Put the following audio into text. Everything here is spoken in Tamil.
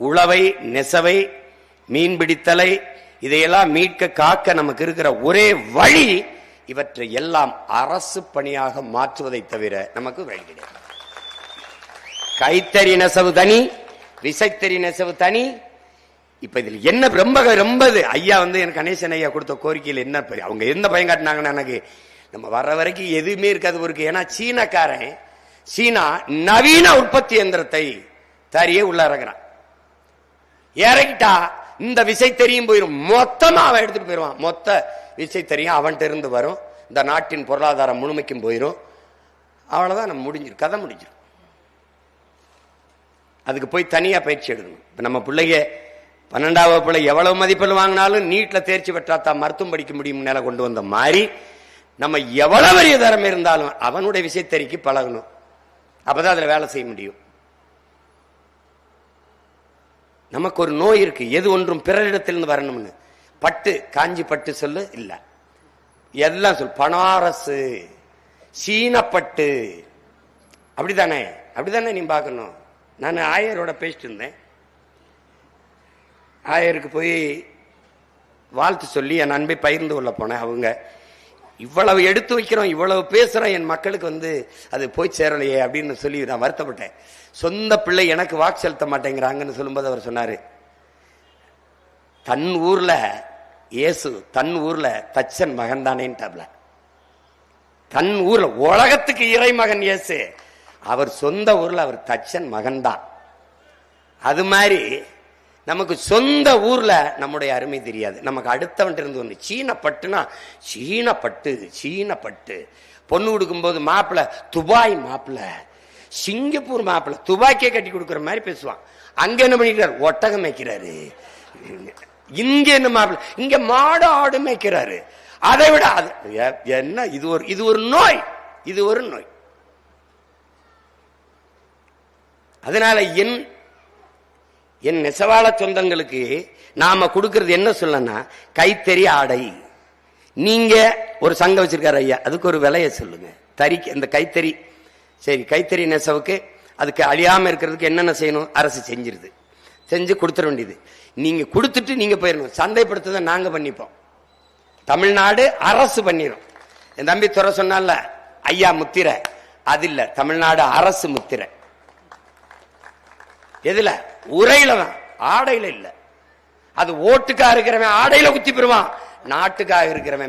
உழவை நெசவை மீன்பிடித்தலை இதையெல்லாம் மீட்க காக்க நமக்கு இருக்கிற ஒரே வழி இவற்றை எல்லாம் அரசு பணியாக மாற்றுவதை தவிர நமக்கு வழி கிடையாது. கைத்தறி நெசவு தனி விசைத்தறி நெசவு தனி. இப்ப இதில் என்ன ரொம்ப ரொம்ப இது? ஐயா வந்து எனக்கு கணேசன் ஐயா கொடுத்த கோரிக்கையில் என்ன அவங்க என்ன பயம் காட்டினாங்கன்னு எனக்கு நம்ம வர்ற வரைக்கும் எதுவுமே இருக்காது இருக்கு ஏன்னா சீனக்காரன் சீனா நவீன உற்பத்தி எந்திரத்தை தறியே உள்ள இறங்குறான் இறக்கிட்டா இந்த விசைத்தறியும் போயிடும் மொத்தமா அவன் எடுத்துட்டு போயிடுவான். மொத்த விசை தெரியும் அவன்கிட்ட இருந்து வரும். இந்த நாட்டின் பொருளாதாரம் முழுமைக்கும் போயிடும் அவ்வளவுதான் நம்ம முடிஞ்சிடும் கதை முடிஞ்சிடும் அதுக்கு போய் தனியா பயிற்சி எடுக்கணும். இப்ப நம்ம பிள்ளைய பன்னெண்டாவது பிள்ளை எவ்வளவு மதிப்பெண் வாங்கினாலும் நீட்டில் தேர்ச்சி பெற்றாத்தான் மருத்துவம் படிக்க முடியும் நிலை கொண்டு வந்த மாதிரி நம்ம எவ்வளவு பெரிய தரம் இருந்தாலும் அவனுடைய விசைத்தறிக்கு பழகணும். அப்பதான் அதுல வேலை செய்ய முடியும். நமக்கு ஒரு நோய் இருக்கு. எது ஒன்றும் பிறரிடத்திலிருந்து வரணும்னு. பட்டு காஞ்சி பட்டு சொல்லு இல்ல. எல்லாம் சொல். பனாரசு சீனப்பட்டு. அப்படிதானே? அப்படிதானே நீ பார்க்கணும். நான் ஆயரோட பேசிட்டு இருந்தேன். ஆயருக்கு போய் வாழ்த்து சொல்லி என் அன்பை பகிர்ந்து கொள்ள போனேன் அவங்க. இவ்வளவு எடுத்து வைக்கிறோம் இவ்வளவு பேசுறோம் என் மக்களுக்கு வந்து அது போய் சேரலையே அப்படின்னு சொல்லி நான் வருத்தப்பட்டேன். சொந்த பிள்ளை எனக்கு வாக்கு செலுத்த மாட்டேங்கிறாங்கன்னு சொல்லும்போது அவர் சொன்னாரு தன் ஊர்ல இயேசு தன் ஊர்ல தச்சன் மகன் தானேன்ட்டாப்ல தன் ஊர்ல உலகத்துக்கு இறைமகன் இயேசு. அவர் சொந்த ஊர்ல அவர் தச்சன் மகன்தான். அது மாதிரி நமக்கு சொந்த ஊர்ல நம்முடைய அருமை தெரியாது. நமக்கு அடுத்தவன் இருந்து ஒன்று சீன பட்டுனா சீன பட்டு சீன பட்டு. பொண்ணு கொடுக்கும்போது மாப்பிள்ள துபாய் மாப்பிள்ள சிங்கப்பூர் மாப்பிள்ள துபாக்கே கட்டி கொடுக்குற மாதிரி பேசுவான். அங்க என்ன பண்ணிக்கிறார்? ஒட்டகம் மேய்க்கிறாரு. இங்க என்ன மாப்பிள்ள இங்க மாடு ஆடு மேய்க்கிறாரு. அதை விட அது என்ன? இது ஒரு இது ஒரு நோய். இது ஒரு நோய். அதனால என் என் நெசவாள சொந்தங்களுக்கு நாம கொடுக்கறது என்ன சொல்லனா கைத்தறி ஆடை. நீங்க ஒரு சங்கம் வச்சிருக்காரு ஐயா அதுக்கு ஒரு விலையை சொல்லுங்க. தறிக்கு இந்த கைத்தறி. சரி கைத்தறி நெசவுக்கு அதுக்கு அழியாம இருக்கிறதுக்கு என்னென்ன செய்யணும்? அரசு செஞ்சிருது. செஞ்சு கொடுத்துட வேண்டியது. நீங்க கொடுத்துட்டு நீங்க போயிடணும். சந்தைப்படுத்துறதை நாங்க பண்ணிப்போம். தமிழ்நாடு அரசு பண்ணிடும் என் தம்பி துறை சொன்னால ஐயா முத்திரை. அது இல்ல தமிழ்நாடு அரசு முத்திரை. எதுல? உரையில தான். ஆடையில இல்ல. அது ஓட்டுக்காக இருக்கிறவன் ஆடையில குத்தி பெறுவான். நாட்டுக்காக இருக்கிறவன்